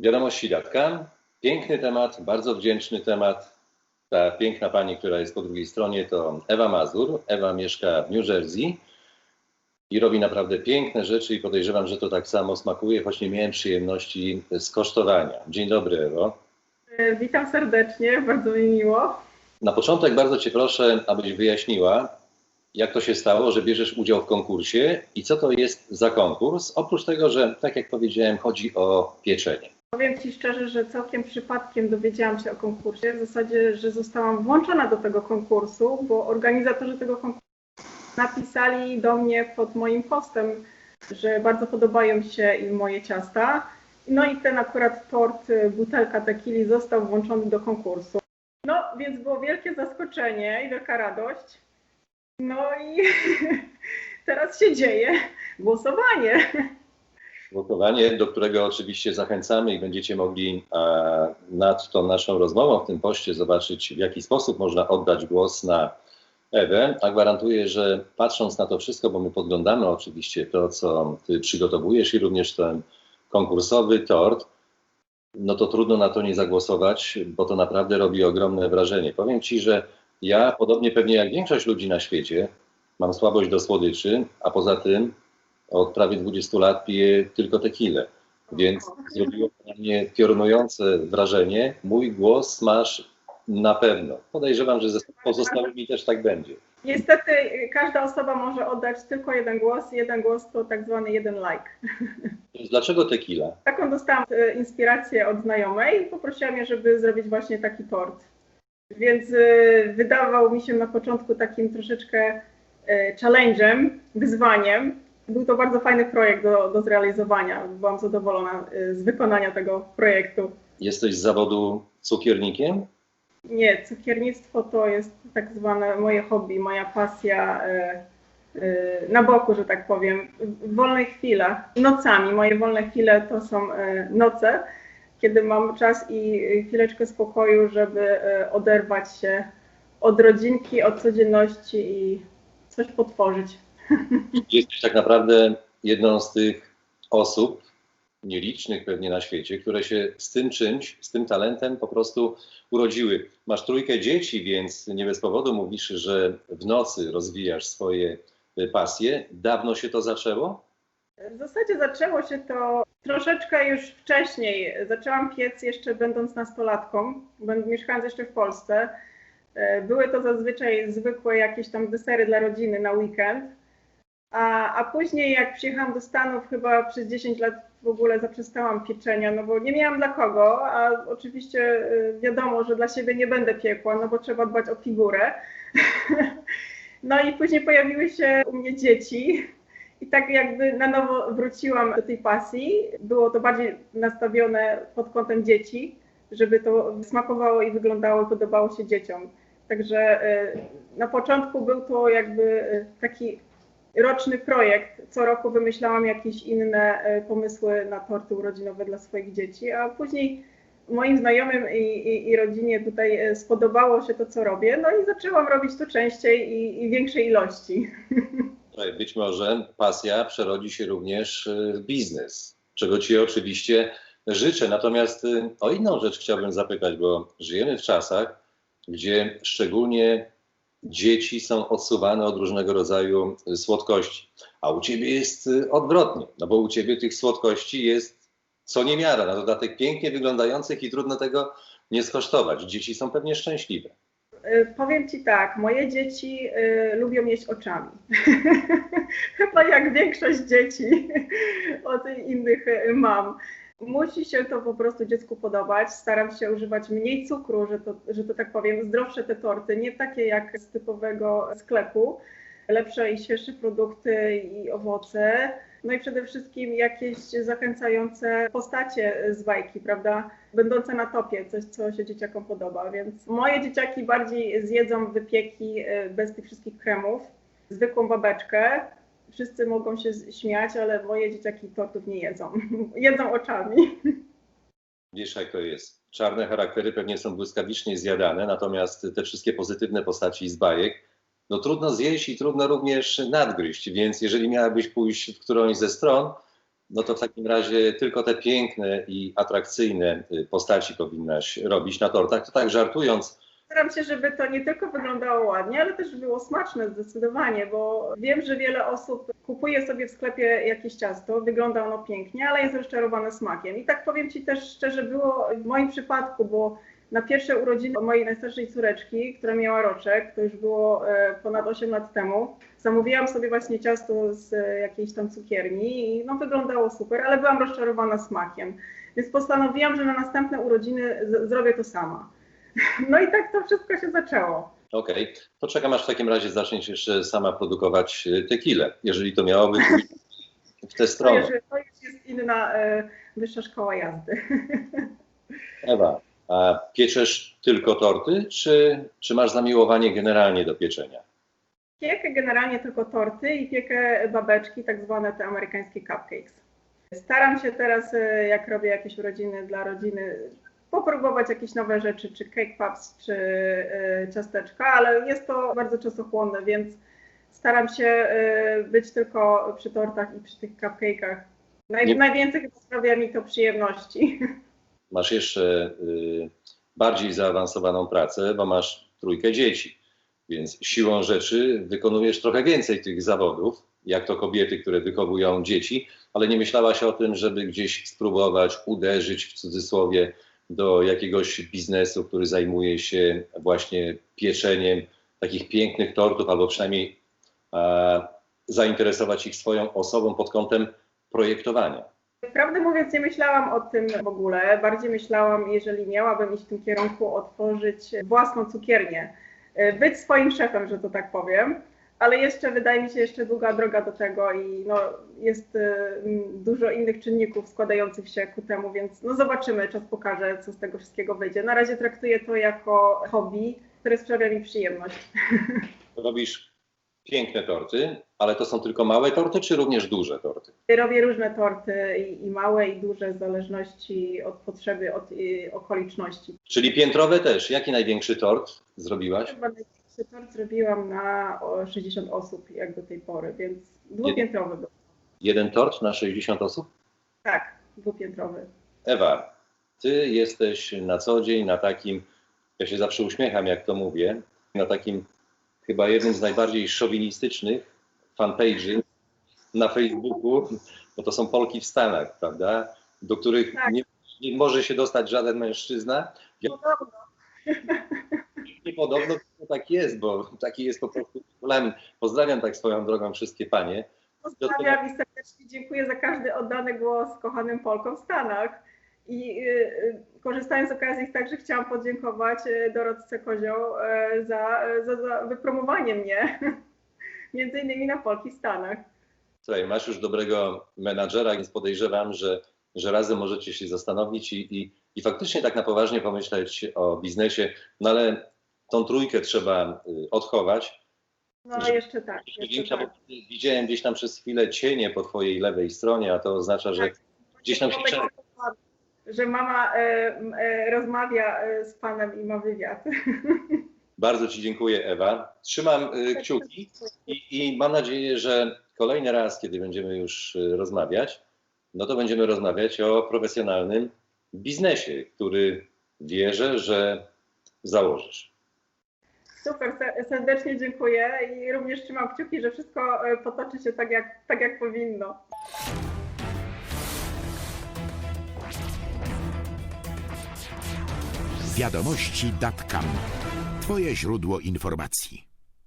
Wiadomości datka. Piękny temat, bardzo wdzięczny temat. Ta piękna pani, która jest po drugiej stronie, to Ewa Mazur. Ewa mieszka w New Jersey i robi naprawdę piękne rzeczy i podejrzewam, że to tak samo smakuje, choć nie miałem przyjemności skosztowania. Dzień dobry, Ewo. E, Witam serdecznie, bardzo mi miło. Na początek bardzo Cię proszę, abyś wyjaśniła, jak to się stało, że bierzesz udział w konkursie i co to jest za konkurs. Oprócz tego, że tak jak powiedziałem, chodzi o pieczenie. Powiem Ci szczerze, że całkiem przypadkiem dowiedziałam się o konkursie. W zasadzie, że zostałam włączona do tego konkursu, bo organizatorzy tego konkursu napisali do mnie pod moim postem, że bardzo podobają się im moje ciasta. No i ten akurat tort y, butelka tequili został włączony do konkursu. No, więc było wielkie zaskoczenie i wielka radość. No i teraz się dzieje głosowanie. Głosowanie, do którego oczywiście zachęcamy i będziecie mogli e, nad tą naszą rozmową w tym poście zobaczyć, w jaki sposób można oddać głos na Ewę. A gwarantuję, że patrząc na to wszystko, bo my podglądamy oczywiście to, co ty przygotowujesz i również ten konkursowy tort, no to trudno na to nie zagłosować, bo to naprawdę robi ogromne wrażenie. Powiem ci, że ja, podobnie pewnie jak większość ludzi na świecie, mam słabość do słodyczy, a poza tym od prawie 20 lat piję tylko tequilę. Więc zrobiło na mnie piorunujące wrażenie. Mój głos masz na pewno. Podejrzewam, że ze pozostałymi też tak będzie. Niestety każda osoba może oddać tylko jeden głos. Jeden głos to tak zwany jeden like. Dlaczego tequila? Taką dostałam y, inspirację od znajomej i poprosiłam je, żeby zrobić właśnie taki tort. Więc y, wydawał mi się na początku takim troszeczkę y, challenge'em, wyzwaniem. Był to bardzo fajny projekt do, do zrealizowania. Byłam zadowolona y, z wykonania tego projektu. Jesteś z zawodu cukiernikiem? Nie, cukiernictwo to jest tak zwane moje hobby, moja pasja e, e, na boku, że tak powiem. W wolnych chwilach, nocami, moje wolne chwile to są noce, kiedy mam czas i chwileczkę spokoju, żeby oderwać się od rodzinki, od codzienności i coś potworzyć. Jesteś tak naprawdę jedną z tych osób, nielicznych pewnie na świecie, które się z tym czymś, z tym talentem po prostu urodziły. Masz trójkę dzieci, więc nie bez powodu mówisz, że w nocy rozwijasz swoje y, pasje. Dawno się to zaczęło? W zasadzie zaczęło się to troszeczkę już wcześniej. Zaczęłam piec jeszcze będąc nastolatką, mieszkając jeszcze w Polsce. E, Były to zazwyczaj zwykłe jakieś tam desery dla rodziny na weekend. A, a później jak przyjechałam do Stanów, chyba przez 10 lat w ogóle zaprzestałam pieczenia, no bo nie miałam dla kogo, a oczywiście e, wiadomo, że dla siebie nie będę piekła, no bo trzeba dbać o figurę. No i później pojawiły się u mnie dzieci. I tak jakby na nowo wróciłam do tej pasji. Było to bardziej nastawione pod kątem dzieci, żeby to smakowało i wyglądało podobało się dzieciom. Także e, na początku był to jakby e, taki roczny projekt. Co roku wymyślałam jakieś inne e, pomysły na torty urodzinowe dla swoich dzieci, a później moim znajomym i, i, i rodzinie tutaj e, spodobało się to, co robię, no i zaczęłam robić to częściej i, i większej ilości. Być może pasja przerodzi się również y, w biznes, czego Ci oczywiście życzę. Natomiast o inną rzecz chciałbym zapytać, bo żyjemy w czasach, gdzie szczególnie dzieci są odsuwane od różnego rodzaju y, słodkości. A u Ciebie jest y, odwrotnie, no bo u Ciebie tych słodkości jest co niemiara, na dodatek pięknie wyglądających i trudno tego nie skosztować. Dzieci są pewnie szczęśliwe. Y, Powiem Ci tak, moje dzieci y, lubią jeść oczami. Chyba jak większość dzieci od innych y, mam. Musi się to po prostu dziecku podobać. Staram się używać mniej cukru, że to, że to tak powiem, zdrowsze te torty, nie takie jak z typowego sklepu. Lepsze i świeższe produkty i owoce. No i przede wszystkim jakieś zachęcające postacie z bajki, prawda? Będące na topie, coś, co się dzieciakom podoba. Więc moje dzieciaki bardziej zjedzą wypieki y, bez tych wszystkich kremów, zwykłą babeczkę. Wszyscy mogą się śmiać, ale moje dzieciaki tortów nie jedzą. jedzą oczami. Jak to jest. Czarne charaktery pewnie są błyskawicznie zjadane, natomiast te wszystkie pozytywne postaci z bajek, no trudno zjeść i trudno również nadgryźć, więc jeżeli miałabyś pójść w którąś ze stron, no to w takim razie tylko te piękne i atrakcyjne y, postaci powinnaś robić na tortach. To tak żartując, Staram się, żeby to nie tylko wyglądało ładnie, ale też było smaczne zdecydowanie, bo wiem, że wiele osób kupuje sobie w sklepie jakieś ciasto, wygląda ono pięknie, ale jest rozczarowane smakiem. I tak powiem Ci też szczerze, było w moim przypadku, bo na pierwsze urodziny mojej najstarszej córeczki, która miała roczek, to już było e, ponad 8 lat temu, zamówiłam sobie właśnie ciasto z e, jakiejś tam cukierni i no wyglądało super, ale byłam rozczarowana smakiem. Więc postanowiłam, że na następne urodziny zrobię to sama. No i tak to wszystko się zaczęło. okej, to czekam aż w takim razie zaczniesz jeszcze sama produkować y, tequilę, jeżeli to miałoby w tę To stronę. już, to już jest inna e, wyższa szkoła jazdy. Ewa, a pieczesz tylko torty, czy, czy masz zamiłowanie generalnie do pieczenia? Piekę generalnie tylko torty i piekę babeczki, tak zwane te amerykańskie cupcakes. Staram się teraz, e, jak robię jakieś urodziny dla rodziny, popróbować jakieś nowe rzeczy, czy cake pops, czy e, ciasteczka, ale jest to bardzo czasochłonne, więc staram się e, być tylko przy tortach i przy tych cupcake'ach. Naj, Nie- Najwięcej sprawia mi to przyjemności. Masz jeszcze y, bardziej zaawansowaną pracę, bo masz trójkę dzieci, więc siłą rzeczy wykonujesz trochę więcej tych zawodów, jak to kobiety, które wychowują dzieci, ale nie myślałaś o tym, żeby gdzieś spróbować uderzyć w cudzysłowie do jakiegoś biznesu, który zajmuje się właśnie pieczeniem takich pięknych tortów, albo przynajmniej e, zainteresować ich swoją osobą pod kątem projektowania. Prawdę mówiąc, nie myślałam o tym w ogóle. Bardziej myślałam, jeżeli miałabym iść w tym kierunku, otworzyć własną cukiernię. Y, Być swoim szefem, że to tak powiem. Ale jeszcze wydaje mi się jeszcze długa droga do tego i no, jest y, dużo innych czynników składających się ku temu, więc no zobaczymy, czas pokaże, co z tego wszystkiego wyjdzie. Na razie traktuję to jako hobby, które sprawia mi przyjemność. robisz piękne torty, ale to są tylko małe torty, czy również duże torty? Robię różne torty i, i małe, i duże, w zależności od potrzeby, od y, okoliczności. Czyli piętrowe też. Jaki największy tort zrobiłaś? Chyba największy tort zrobiłam na o, 60 osób jak do tej pory, więc dwupiętrowy był. Jeden tort na 60 osób? Tak, dwupiętrowy. Ewa, ty jesteś na co dzień na takim, ja się zawsze uśmiecham, jak to mówię, na takim chyba jednym z najbardziej szowinistycznych fanpage'y na Facebooku, bo to są Polki w Stanach, prawda? Do których Tak. nie, nie może się dostać żaden mężczyzna. Ja. Niepodobno to tak jest, bo taki jest po prostu regulamin. Pozdrawiam tak swoją drogą wszystkie panie. Pozdrawiam i serdecznie dziękuję za każdy oddany głos kochanym Polkom w Stanach. I y, y, korzystając z okazji także chciałam podziękować y, Dorotce Kozioł za, za, za wypromowanie mnie, między innymi na Polki w Stanach. Słuchaj, masz już dobrego menadżera, więc podejrzewam, że, że razem możecie się zastanowić i, i, i faktycznie tak na poważnie pomyśleć o biznesie, no ale tą trójkę trzeba y, odchować. No Że- jeszcze tak. Jeszcze Jeszcze większa, tak. widziałem gdzieś tam przez chwilę cienie po twojej lewej stronie, a to oznacza, że Tak. gdzieś tam się tak, Że mama e, e, rozmawia e, z panem i ma wywiad. Bardzo Ci dziękuję, Ewa. Trzymam y, kciuki i, i mam nadzieję, że kolejny raz, kiedy będziemy już y, rozmawiać, no to będziemy rozmawiać o profesjonalnym biznesie, który wierzę, że założysz. Super, se- serdecznie dziękuję i również trzymam kciuki, że wszystko e, potoczy się tak jak, tak jak powinno. Wiadomości.com. Twoje źródło informacji.